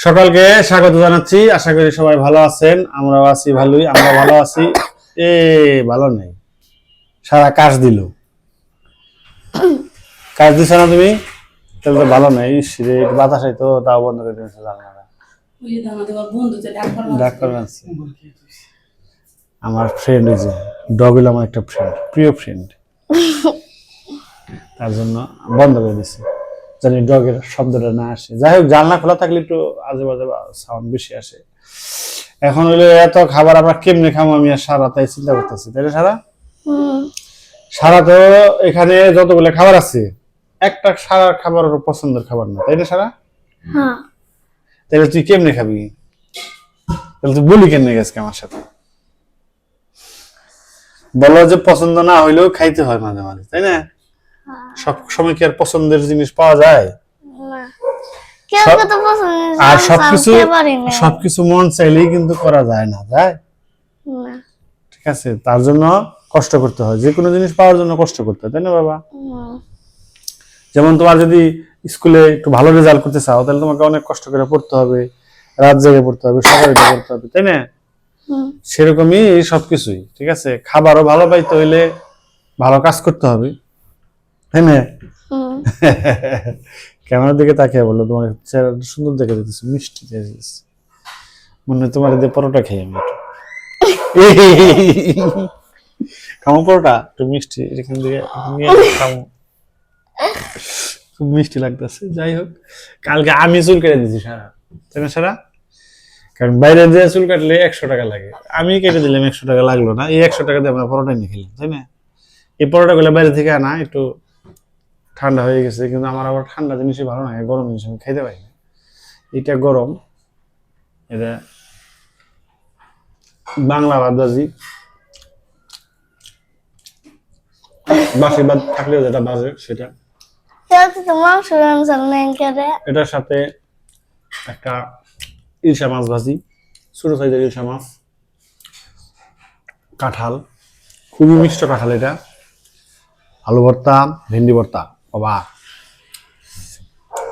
সকালকে স্বাগত জানাচ্ছি। আশা করি সবাই ভালো আছেন। আমরাও আছি ভালোই আমরা ভালো আছি। এ ভালো নেই। সারা কাজ দিল। কাজ দিছ না তুমি? তাহলে তো ভালো নেই। বাতাস তো তাও বন্ধ করে দিয়েছে জানলাটা। ডাক্তার আছে আমার ফ্রেন্ড ওই যে ডগ আমার একটা ফ্রেন্ড প্রিয় ফ্রেন্ড তার জন্য বন্ধ করে দিছি জানি ডগের শব্দটা না আসে। যাই হোক জানলা খোলা থাকলে একটু আজে বাজে সাউন্ড বেশি আসে। এখন হইল এত খাবার আমরা কেমনে খাব আমি আর সারা তাই চিন্তা করতেছি তাই না সারা? সারা তো এখানে যতগুলো খাবার আছে একটা সারা খাবার পছন্দের খাবার না তাই না সারা? হ্যাঁ। তাহলে তুই কেমনে খাবি? তাহলে তুই বলি কেমনে গেছে আমার সাথে? বলো যে পছন্দ না হইলেও খাইতে হয় মাঝে মাঝে তাই না? সব সময় কি আর পছন্দের জিনিস পাওয়া যায়? আর সবকিছু সবকিছু মন চাইলেই কিন্তু করা যায় না যায়? ঠিক আছে তার জন্য কষ্ট করতে হয়। যে কোনো জিনিস পাওয়ার জন্য কষ্ট করতে হয় তাই না বাবা? যেমন তোমার যদি স্কুলে একটু ভালো রেজাল্ট করতে চাও তাহলে তোমাকে অনেক কষ্ট করে পড়তে হবে রাত জেগে পড়তে হবে সকালে পড়তে হবে তাই না? সেরকমই সবকিছুই ঠিক আছে? খাবারও ভালো পাইতে হইলে ভালো কাজ করতে হবে। তাই না? ক্যামেরার দিকে তাকিয়ে বলল তোমার চেহারাটা সুন্দর দেখে দিতেছি মিষ্টি দেখে দিতেছি। মনে হয় তোমার দিয়ে পরোটা খেয়ে আমি খামো পরোটা একটু মিষ্টি এখান থেকে নিয়ে খামো। খুব মিষ্টি লাগতেছে যাই হোক। কালকে আমি চুল কেটে দিছি সারা। তাই না সারা? কারণ বাইরে যে চুল কাটলে একশো টাকা লাগে। আমি কেটে দিলাম একশো টাকা লাগল না। এই একশো টাকা দিয়ে আমরা পরোটা নিয়ে খেলাম তাই না? এই পরোটাগুলো বাইরে থেকে আনা একটু ঠান্ডা হয়ে গেছে কিন্তু আমার আবার ঠান্ডা জিনিসই ভালো লাগে গরম জিনিস আমি খাইতে পারি না। এটা গরম এটা বাংলা ভাত ভাজি। বাসি ভাত থাকলেও যেটা বাজে সেটা। এটার সাথে একটা ইলশা মাছ ভাজি ছোট সাইজের ইলশা মাছ কাঁঠাল খুবই মিষ্ট কাঁঠাল এটা। আলু ভর্তা ভেন্ডি ভর্তা। বাবা।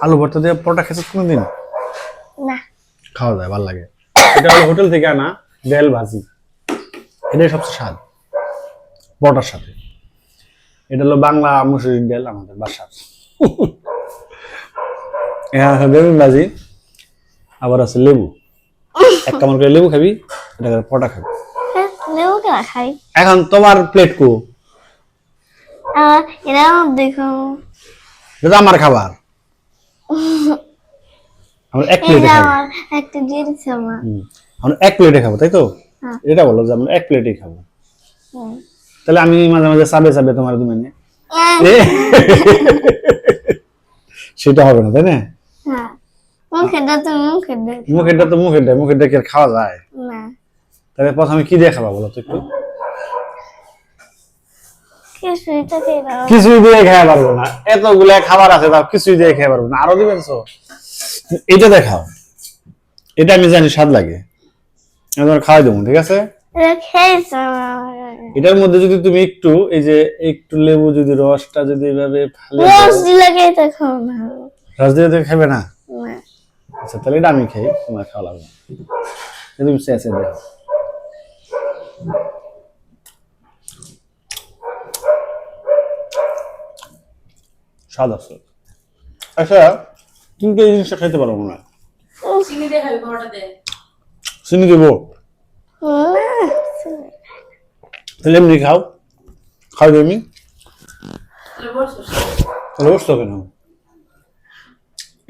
আলু ভর্তা দিয়ে পরোটা খেতে কোনোদিন? না। খাওয়া যায় ভালো লাগে। এটা হলো হোটেল থেকে আনা বেল ভাজি। এটাই সবচেয়ে স্বাদ। পরোটার সাথে। এটা হলো বাংলা মুসুরির ডাল আমাদের বাসার। এখানে আছে বেগুন ভাজি। আবার আছে লেবু। এক কামড় করে লেবু খাবি এটা করে পরোটা খাবি। হ্যাঁ, লেবু খাই এখন তোমার প্লেট কো। আর এরা দেখো এটা আমার খাবার। আমরা এক প্লেটে খাব একটা দিয়ে আমার। আমরা এক প্লেটে খাব তাই তো? হ্যাঁ। এটা বলো যে আমরা এক প্লেটেই খাব। তাহলে আমি মাঝে মাঝে চাবে চাবে তোমার তুমি এ, সেটা হবে না তাই না? হ্যাঁ। মুখে দে তুমি মুখে দে মুখেরটা তো মুখেরটা মুখেরটা কি খাওয়া যায়? না। তাহলে প্রথমে কি দিয়ে খাবা বলো তো একটু? কিছুই দিয়ে খেয়ে পারব না। এতগুলা খাবার আছে তাও কিছুই দিয়ে খেয়ে পারব না। আরও দিবেন তো এটা দেখাও। এটা আমি জানি স্বাদ লাগে। আমি তোমার খাওয়াই দেবো ঠিক আছে? এটার মধ্যে যদি তুমি একটু এই যে একটু লেবু যদি রসটা যদি এভাবে ফালে রস দিলে খেতে খাও না রস দিয়ে তো খাবে না? আচ্ছা তাহলে এটা আমি খাই তোমার খাওয়া লাগবে। না। এটা তুমি চেঁচে স্বাদ আছে। আচ্ছা কিন্তু এই জিনিসটা খাইতে পারব না চিনি দেবো? তাহলে এমনি খাও। খাও আমি তাহলে বসতে হবে না।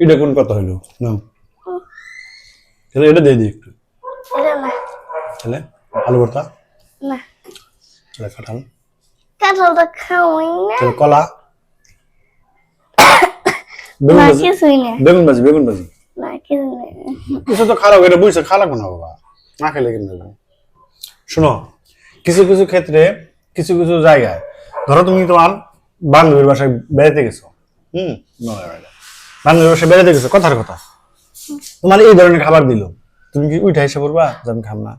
এটা কোন কথা হইল না তাহলে এটা দিয়ে দিই একটু। তাহলে আলু ভর্তা। না। তাহলে কাঁঠাল। কাঁঠালটা খাওয়াই না। কলা। বেগুন ভাজি? বেগুন ভাজি কিছু তো খারাপ এটা বুঝছে খারাপ না বাবা না খেলে কিন্তু। শোনো কিছু কিছু ক্ষেত্রে কিছু কিছু জায়গায় ধরো তুমি তোমার বান্ধবীর বাসায় বেড়াতে গেছো। হুম? বান্ধবীর বাসায় বেড়াতে গেছো কথার কথা। তোমার এই ধরনের খাবার দিল। তুমি কি উঠে এসে পড়বা? যে আমি খাম না।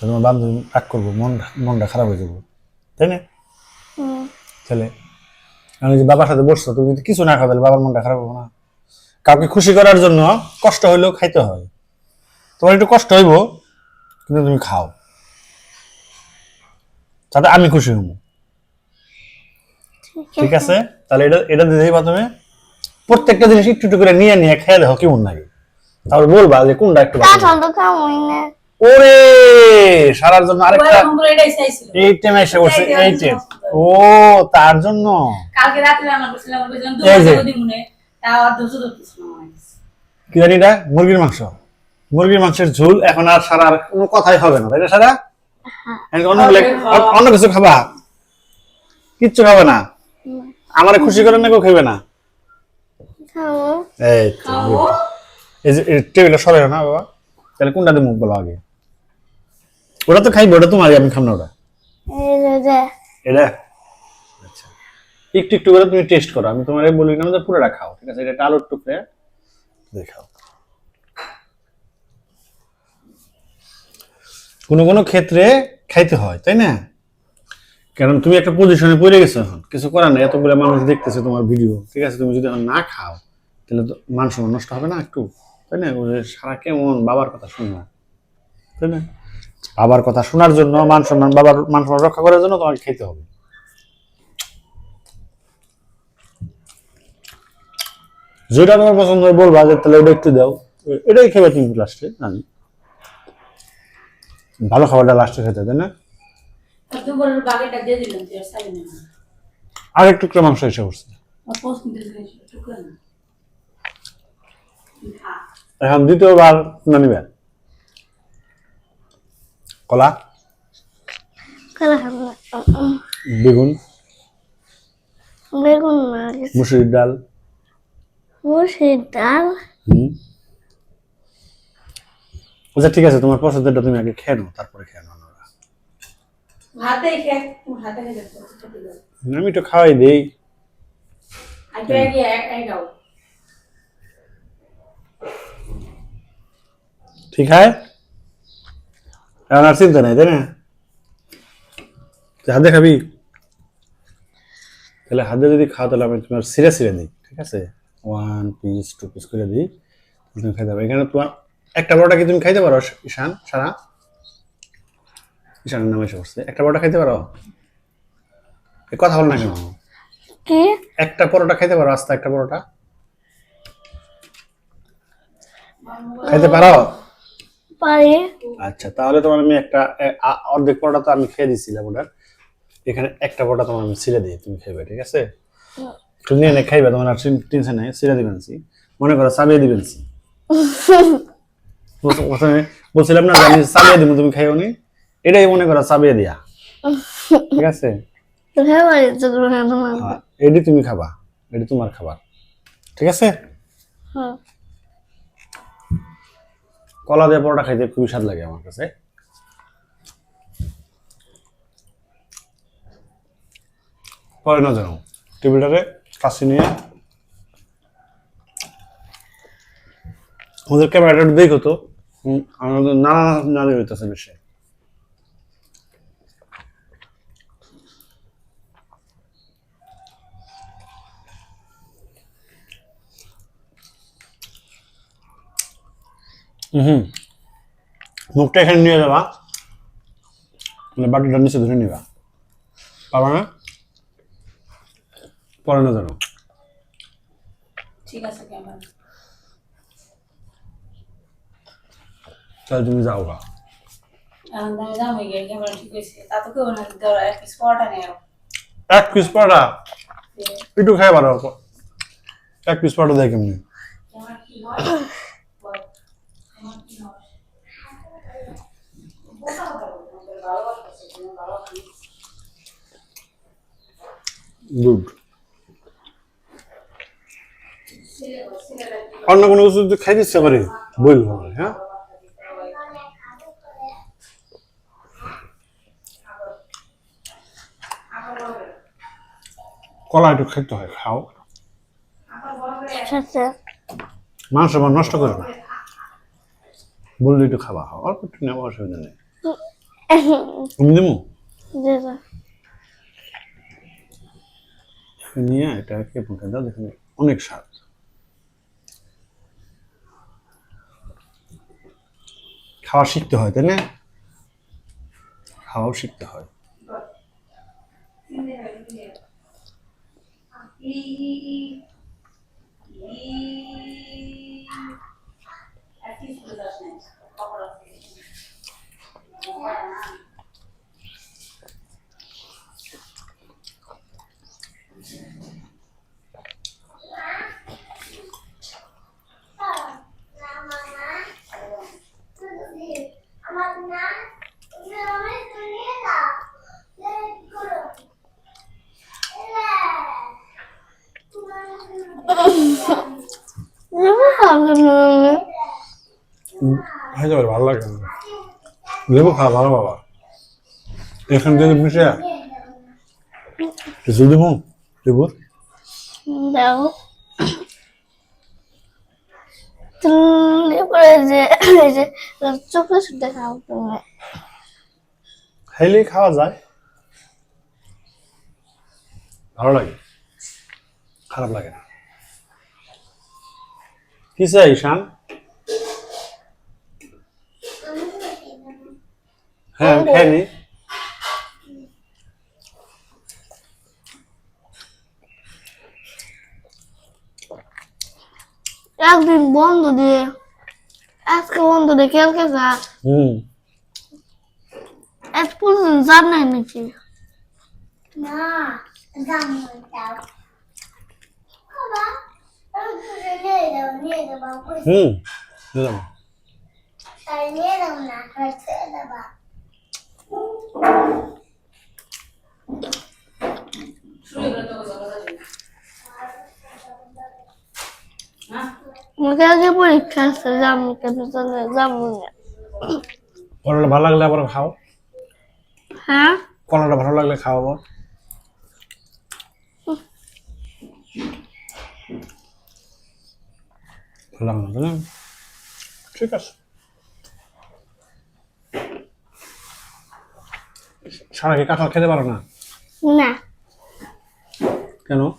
তোমার বান্ধবী রাগ করব মন মনটা খারাপ হয়ে যাব। তাই না? হুম, তাহলে আমি যে বাবার সাথে বসছো তুমি যদি কিছু না তাহলে বাবার মনটা খারাপ হবে না। কাউকে খুশি করার জন্য কষ্ট হইলেও খাইতে হয়। তোমার একটু কষ্ট হইব কিন্তু তুমি খাও। তাতে আমি খুশি হব ঠিক আছে। তাহলে এটা এটা দিয়ে দিবা তুমি প্রত্যেকটা জিনিস একটু একটু করে নিয়ে নিয়ে খেয়ে দেখো কেমন লাগে। তারপর বলবা যে কোনটা একটু ভালো ওরে সারার জন্য আরেকটা এই টাইম এসে বসে এই দেওয়ার ও তার জন্য? কালকে রাত্রে রান্না করছিলাম বলছিলাম এই যে। দুটো দিমুনে তাও আর দুশো ধরতেছিল না আমার কাছে। কি জানি এটা? মুরগির মাংস। মুরগির মাংসের ঝোল এখন আর সারার কোনো কথাই হবে না তাই না সারা? এখন অন্য অন্য কিছু খাবা? কিচ্ছু খাবে না? আমার খুশি করে না কেউ খাইবে না? এই টেবিলে সরে না বাবা। তাহলে কোনটা দিয়ে মুখ বলো আগে? ওটা তো খাইবে ওটা তোমারই আমি খাম না ওটা। এটা? আচ্ছা। একটু একটু করে তুমি টেস্ট করো আমি তোমার বলি না যে পুরোটা খাও ঠিক আছে? এটা আলুর টুকরে। দেখাও। কোনো কোনো ক্ষেত্রে খাইতে হয় তাই না? কারণ তুমি একটা পজিশনে পড়ে গেছো এখন কিছু করার নেই এতগুলো মানুষ দেখতেছে তোমার ভিডিও ঠিক আছে তুমি যদি এখন না খাও তাহলে তো মান সম্মান নষ্ট হবে না একটু? তাই না? ওই সারা কেমন বাবার কথা শুনব তাই না? বাবার কথা শোনার জন্য মান সম্মান বাবার মান সম্মান রক্ষা করার জন্য তোমাকে খেতে হবে। যেটা তোমার পছন্দ হয় বলবা যে তাহলে ওটা একটু দাও। এটাই খেবে তুমি লাস্টে আমি। ভালো খাবারটা লাস্টে খেতে তাই না? আর একটু মাংস এসে করছে এখন দ্বিতীয়বার না নিবে কলা? কলা বেগুন? বেগুন মুসুরির ডাল? মুসির ডাল। হুম। আচ্ছা ঠিক আছে তোমার পছন্দেরটা তুমি আগে খেয়ে নাও তারপরে খেয়ে নাও অন্যরা। ভাতে খেয়ে তুমি ভাতে খেয়ে যাচ্ছ খেতে দাও আমি একটু খাওয়াই দেই আর একটু আগে এক- এক দাও ঠিক হয় এখন আর চিন্তা নাই তাই না? হাতে খাবি তাহলে হাতে যদি খাও তাহলে আমি তোমার সিরে সিরে দিই ঠিক আছে? ওয়ান পিস টু পিস করে দিই তুমি খাইতে পারো। এখানে তোমার একটা বড়টা কি তুমি খাইতে পারো ঈশান? সারা? ঈশানের নাম এসে পড়ছে। একটা বড়টা খাইতে পারো? কথা বল না কেন। কি? একটা পরোটা খাইতে পারো আস্তে একটা পরোটা। খাইতে পারো? পারি। আচ্ছা তাহলে তোমার আমি একটা অর্ধেক পরোটা তো আমি খেয়ে দিছিলাম ওটার। এখানে একটা পরোটা তোমার আমি ছিঁড়ে দিই তুমি খাইবে ঠিক আছে? তুমি নিয়ে খাইবে তোমার আর টেনশন নেই ছিঁড়ে দিবেন মনে করো চাবিয়ে দিবেন প্রথমে বলছিলাম না আমি চাবিয়ে দিব তুমি খাইও নি? এটাই মনে করো চাবিয়ে দিয়া। ঠিক আছে? না তোমার। হ্যাঁ, এটি তুমি খাবা এটি তোমার খাবার। ঠিক আছে? হুম কলা দিয়ে পরোটা খাইতে খুবই স্বাদ লাগে আমার কাছে। পরে না জানো টেবিলটারে কাছে নিয়ে আমাদের ক্যামেরাটা একটু হতো। নানা নানি হইতেছে বেশি হুম মুখটা এখানে নিয়ে যাবা। মানে বাটিটা নিচে ধরে নিবা। পাবা না? পরে না জানো ঠিক আছে তাহলে তুমি যাও গা। এক পিস পরোটা পরোটা? একটু খাই পারো এক পিস পরোটা দেয় কেমনি? গুড অন্য কোনো কিছু যদি খাই দিচ্ছে পারি বলব হ্যাঁ? কলা একটু খেতে হয় খাও। মাংস আমার নষ্ট করে না। বললে একটু খাবা হয় অল্প একটু নেওয়া অসুবিধা নেই। আমি নিয়ে দাও অনেক স্বাদ। খাওয়া শিখতে হয় তাই না? খাওয়াও শিখতে হয়। Thank you. হয়ে যাবে ভালো লাগে। লেবু খা ভালো বাবা। এখান থেকে মিশে কিছু দেবো? লেবুর? খাইলেই খাওয়া যায়। ভালো লাগে। খারাপ লাগে না। কি চাই ঈশান হ্যাঁ আমি একদিন বন্ধ দিয়ে আজকে বন্ধ দিয়ে কালকে যা হুম। আজ পর্যন্ত জান নাই নাকি? না হুম নিয়ে যাও না হয়েছে বাবা শুরু করে তোকে কথা বলি হ্যাঁ আমাকে আগে পরীক্ষা আছে যাব কেন? চলে যাব না। কলাটা ভালো লাগলে আবার খাও। হ্যাঁ? কলাটা ভালো লাগলে খাও আবার। ভালো লাগল? ঠিক আছে। সারা কি কাঁঠাল খেতে পারো না? না। কেন?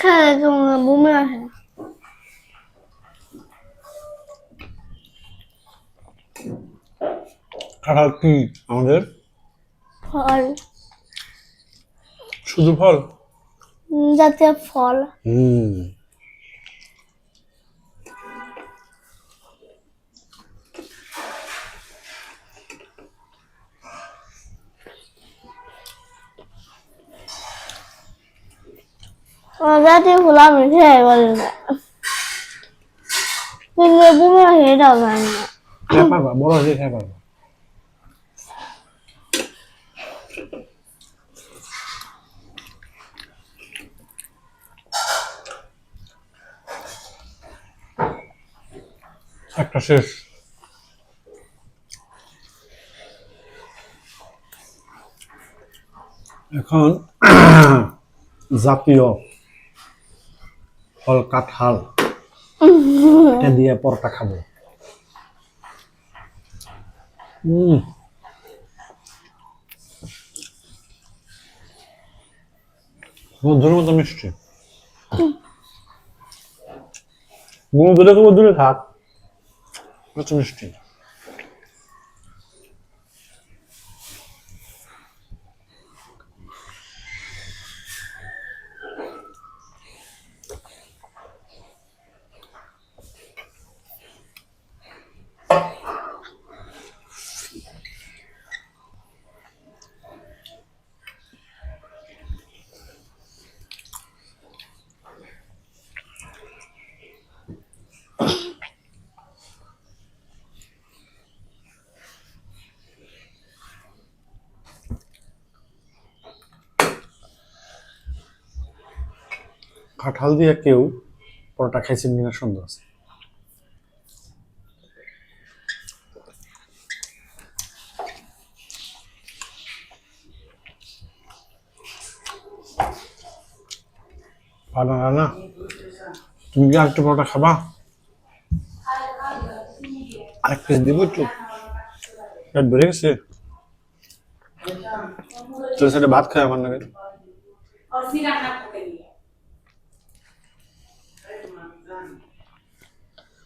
খায় কেমন বমি আসে। কাঁঠাল কি আমাদের? ফল। শুধু ফল? জাতীয় ফল। হুম। আমার জাতীয় ফল আমি খেয়ে বলি না কিন্তু বমি আসে এটাও জানি না খেয়ে পারবা বড় হয়ে খেয়ে পারবা একটা শেষ এখন জাতীয় ফল কাঁঠাল এটা দিয়ে পরোটা খাব। মধুর মতো মিষ্টি। গুঁড়ো দুধে থাক মিষ্টি। কাঁঠাল দিয়ে কেউ পরোটা খাইছেন কিনা সন্দেহ আছে? পারো না তুমি কি আরেকটা পরোটা খাবা? আরেক পিস দিব একটু। পেট ভরে গেছে? তোর সাথে ভাত খায় আমার নাকি।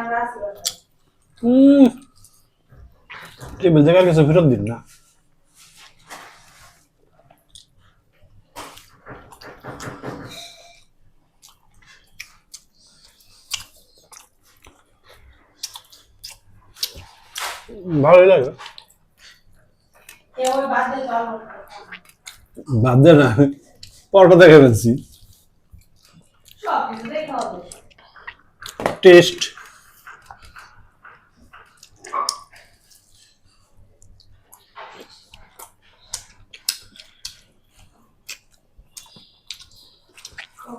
আমরা আসি বাসায়। উম, এই জায়গার কাছে ফেরত দিন না ভালোই লাগে এ ওই বাদ দে চল ওর কথা। বাদ দে না পরোটা দেখে ফেলছি। টেস্ট খুব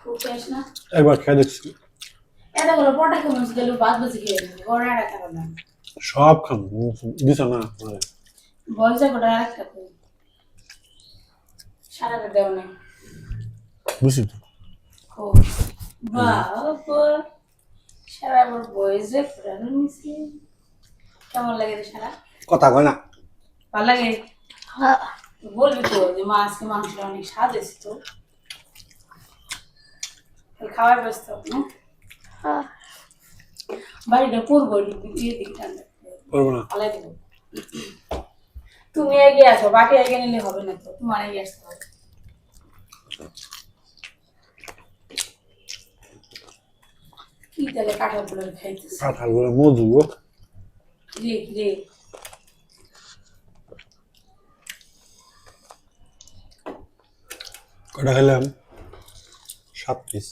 খুব একবার খেয়ে দেখছি। খাব সব খাম দিছ না। বলছে গোটা একটা কই সারাটা দেও না বুঝছি তো। ও বাবা সারা আমার বয়স পুরানো নিছি কেমন লাগে রে সারা? কথা কয় না। ভালো লাগে? হ্যাঁ বলবি তো যে মা আজকে মাংসটা অনেক স্বাদ এসে তো খাওয়ার ব্যস্ত হ্যাঁ বাড়িটা পূর্ব দিয়ে দিক ঠান্ডা করব না। ফালাই দেবো। তুমি এগিয়ে আসো বাকি এগিয়ে নিলে হবে না তো তোমার এগিয়ে আসতে হবে। কি তাহলে কাঁঠালগুলো খাইতেছে? কাঁঠাল করে মধু গো। রে রে। কটা খেলাম? সাত পিস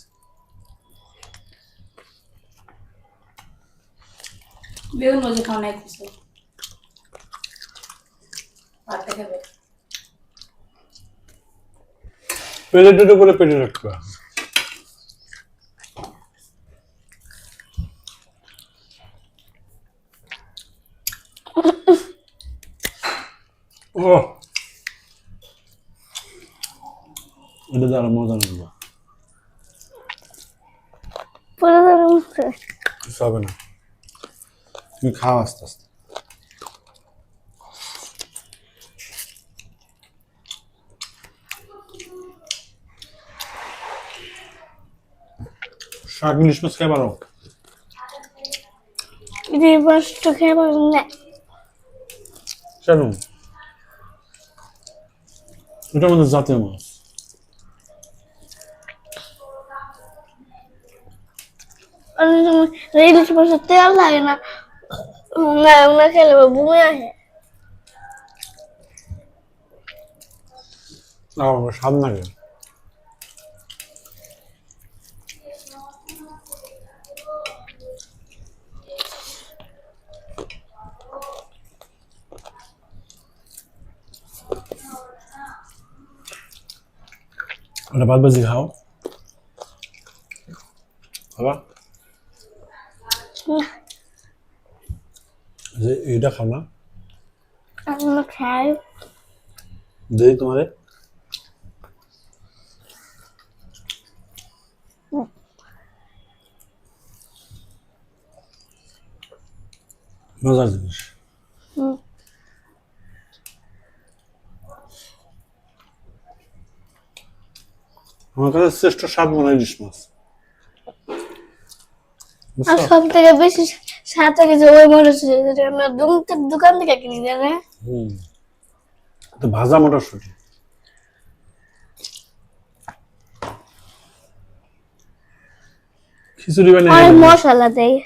বেগুন মজে খাও না কিছু পেটে করে পেটে রাখতে ও। এটা দ্বারা মজা নেব। হবে না। তুমি খাও আস্তে আস্তে। শাক ইলিশ মাছ খেয়ে পারো? যে মাছটা খেয়ে পাবেন না। কেন এটা আমাদের জাতীয় মাছ। ইলিশ মাছের তেল লাগে না। না খেলে বমি আসে। আমার স্বাদ ওটা বাদ বাজি খাও না যে এইটা খাও না খাই দেই তোমারে মজার জিনিস হুম। আমার কাছে শ্রেষ্ঠ স্বাদ মনে হয় ইলিশ মাছ আর বুঝছ? সব থেকে বেশি সাথে কিছু ওই মনে হচ্ছে যেটা আমরা দোকান- থেকে কিনি জানে হুম তো ভাজা মটরশুটি খিচুড়ি বানিয়ে? মশলা দেয়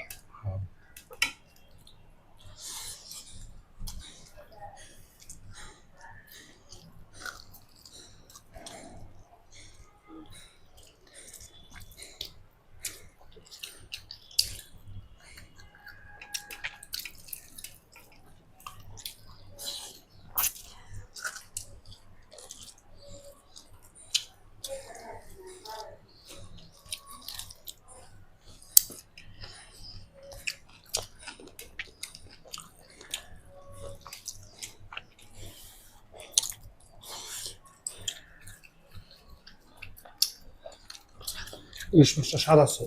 ইলিশ মাছটা স্বাদ আছে।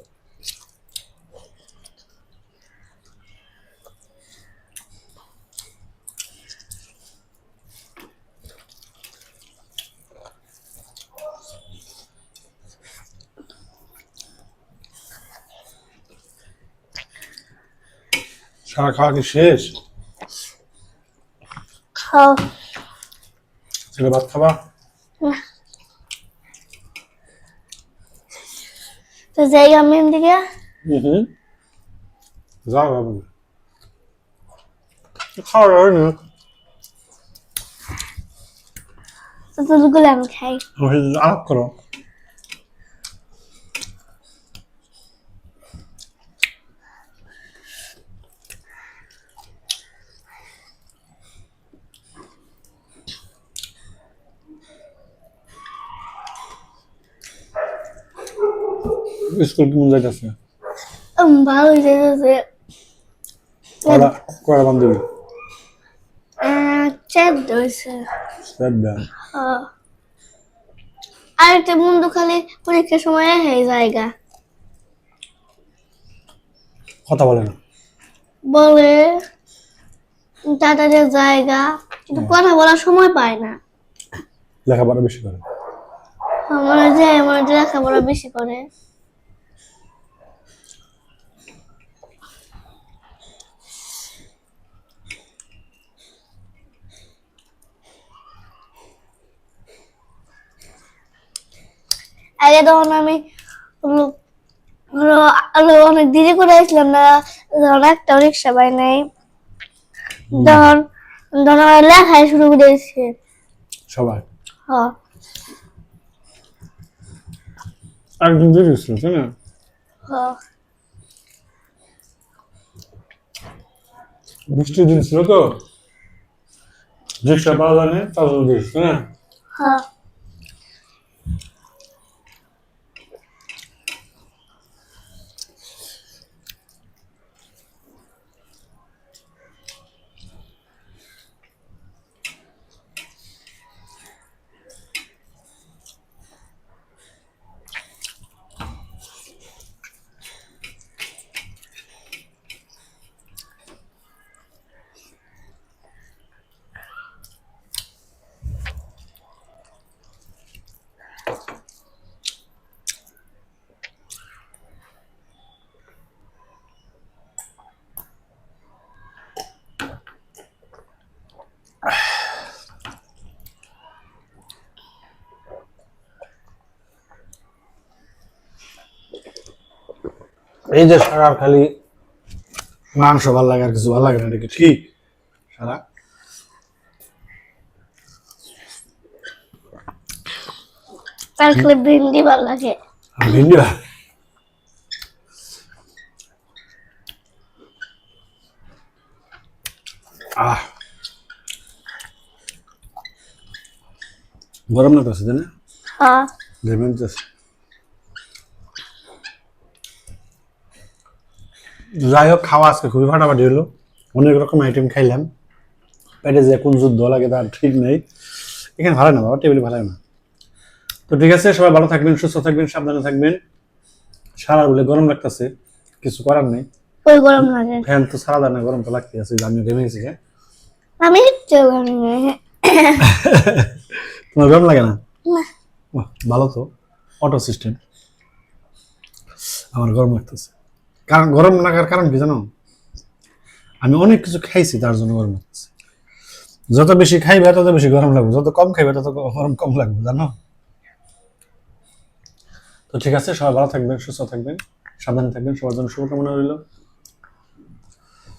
সারা খাওয়া কি শেষ? খাও ছেলে ভাত খাবা? তো যাই আমি দিকে হুম যাও বাবু খাওয়া যাবে না তো তোগুলো আমি খাই আমার সাথে আলাপ করো স্কুল কেমন যাইতেছে ভালো হয়েছে কয়টা কয়টা বান্ধবী? চেদ হয়েছে। শ্রদ্ধা হ্যাঁ। আর একটা বন্ধু খালি পরীক্ষার সময় হয়ে জায়গা। কথা বলে না। বলে তাদের জায়গা কিন্তু কথা বলার সময় পায় না। লেখাপড়া বেশি করে? আমার যে আমার লেখাপড়া বেশি করে। আগে তখন আমি অনেক দেরি করে আসলাম না তখন একটা রিক্সা পাই নাই। তখন আমার লেখাই শুরু করে দিয়েছে। সবাই? হ্যাঁ। একদিন দেরি তাই না? হ্যাঁ। বৃষ্টির দিন ছিল তো? রিক্সা পাওয়া যায় না তার জন্য দেরি ছিল, না? হ্যাঁ। এই যে সারা খালি মাংস ভালো লাগে আর কিছু ভালো লাগে না কি ঠিক? সারা? তার খালি ভিন্ডি ভালো লাগে। ভিন্ডি ভালো আহ। গরম না তো আছে না? হ্যাঁ। লেমন চাষ যাই হোক খাওয়া আজকে খুবই ফাটাফাটি হলো। অনেক রকম আইটেম খাইলাম। পেটে যে কোন যুদ্ধ লাগে তার ঠিক নেই। এখানে ভালো না বাবা টেবিল ভালো না। তো ঠিক আছে সবাই ভালো থাকবেন সুস্থ থাকবেন সাবধানে থাকবেন। সারা বলে গরম লাগতেছে কিছু করার নেই। ওই গরম লাগে। ফ্যান তো সারা দানা গরম তো লাগতে আছে আমিও ঘেমে গেছি হ্যাঁ। আমি লাগে তোমার গরম লাগে না? ভালো তো অটো সিস্টেম আমার গরম লাগতেছে। কারণ গরম লাগার কারণ কি জানো? আমি অনেক কিছু খাইছি তার জন্য গরম হচ্ছে যত বেশি খাইবে তত বেশি গরম লাগবে। যত কম খাইবে তত গরম কম লাগবে, জানো? তো ঠিক আছে, সবাই ভালো থাকবেন, সুস্থ থাকবেন, সাবধানে থাকবেন। সবার জন্য শুভকামনা রইল।